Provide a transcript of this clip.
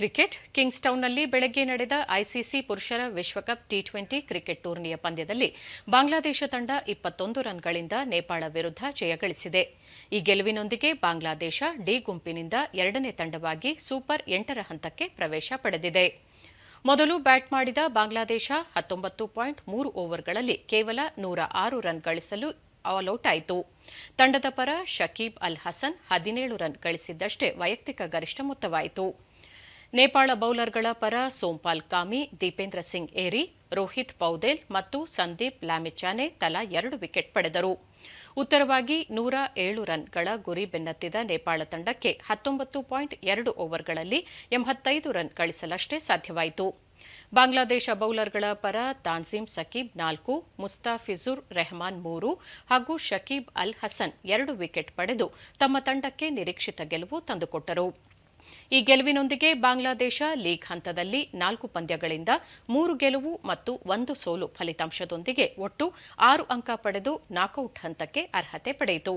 Cricket, ಕಿಂಗ್ಸ್ಟೌನ್ನಲ್ಲಿ ಬೆಳಗ್ಗೆ ನಡೆದ ICC ಪುರುಷರ ವಿಶ್ವಕಪ್ ಟಿ ಟ್ವೆಂಟಿ ಕ್ರಿಕೆಟ್ ಟೂರ್ನಿಯ ಪಂದ್ಯದಲ್ಲಿ ಬಾಂಗ್ಲಾದೇಶ ತಂಡ ಇಪ್ಪತ್ತೊಂದು ರನ್ಗಳಿಂದ ನೇಪಾಳ ವಿರುದ್ಧ ಜಯಗಳಿಸಿದೆ ಈ ಗೆಲುವಿನೊಂದಿಗೆ ಬಾಂಗ್ಲಾದೇಶ ಡಿ ಗುಂಪಿನಿಂದ ಎರಡನೇ ತಂಡವಾಗಿ ಸೂಪರ್ ಎಂಟರ ಹಂತಕ್ಕೆ ಪ್ರವೇಶ ಪಡೆದಿದೆ. ಮೊದಲು ಬ್ಯಾಟ್ ಮಾಡಿದ ಬಾಂಗ್ಲಾದೇಶ ಹತ್ತೊಂಬತ್ತು ಪಾಯಿಂಟ್ ಮೂರು ಓವರ್ಗಳಲ್ಲಿ ಕೇವಲ ನೂರ ಆರು ರನ್ ಗಳಿಸಲು ಆಲ್ಔಟ್ ಆಯಿತು ತಂಡದ ಪರ ಶಕೀಬ್ ಅಲ್ ಹಸನ್ ಹದಿನೇಳು ರನ್ ಗಳಿಸಿದ್ದಷ್ಟೇ ವೈಯಕ್ತಿಕ ಗರಿಷ್ಠ ಮೊತ್ತವಾಯಿತು. ನೇಪಾಳ ಬೌಲರ್ಗಳ ಪರ ಸೋಂಪಾಲ್ ಕಾಮಿ ದೀಪೇಂದ್ರ ಸಿಂಗ್ ಏರಿ, ರೋಹಿತ್ ಪೌದೇಲ್ ಮತ್ತು ಸಂದೀಪ್ ಲ್ಯಾಮಿಚಾನೆ ತಲಾ ಎರಡು ವಿಕೆಟ್ ಪಡೆದರು. ಉತ್ತರವಾಗಿ ನೂರ ಏಳು ರನ್ಗಳ ಗುರಿ ಬೆನ್ನತ್ತಿದ ನೇಪಾಳ ತಂಡಕ್ಕೆ ಹತ್ತೊಂಬತ್ತು ಪಾಯಿಂಟ್ ಎರಡು ಓವರ್ಗಳಲ್ಲಿ ಎಂಬತ್ತೈದು ರನ್ ಗಳಿಸಲಷ್ಟೇ ಸಾಧ್ಯವಾಯಿತು. ಬಾಂಗ್ಲಾದೇಶ ಬೌಲರ್ಗಳ ಪರ ತಾನ್ಸೀಮ್ ಸಕೀಬ್ ನಾಲ್ಕು, ಮುಸ್ತಾಫಿಜುರ್ ರೆಹಮಾನ್ ಮೂರು ಹಾಗೂ ಶಕೀಬ್ ಅಲ್ ಹಸನ್ ಎರಡು ವಿಕೆಟ್ ಪಡೆದು ತಮ್ಮ ತಂಡಕ್ಕೆ ನಿರೀಕ್ಷಿತ ಗೆಲುವು ತಂದುಕೊಟ್ಟರು. ಈ ಗೆಲುವಿನೊಂದಿಗೆ ಬಾಂಗ್ಲಾದೇಶ ಲೀಗ್ ಹಂತದಲ್ಲಿ ನಾಲ್ಕು ಪಂದ್ಯಗಳಿಂದ ಮೂರು ಗೆಲುವು ಮತ್ತು ಒಂದು ಸೋಲು ಫಲಿತಾಂಶದೊಂದಿಗೆ ಒಟ್ಟು ಆರು ಅಂಕ ಪಡೆದು ನಾಕೌಟ್ ಹಂತಕ್ಕೆ ಅರ್ಹತೆ ಪಡೆಯಿತು.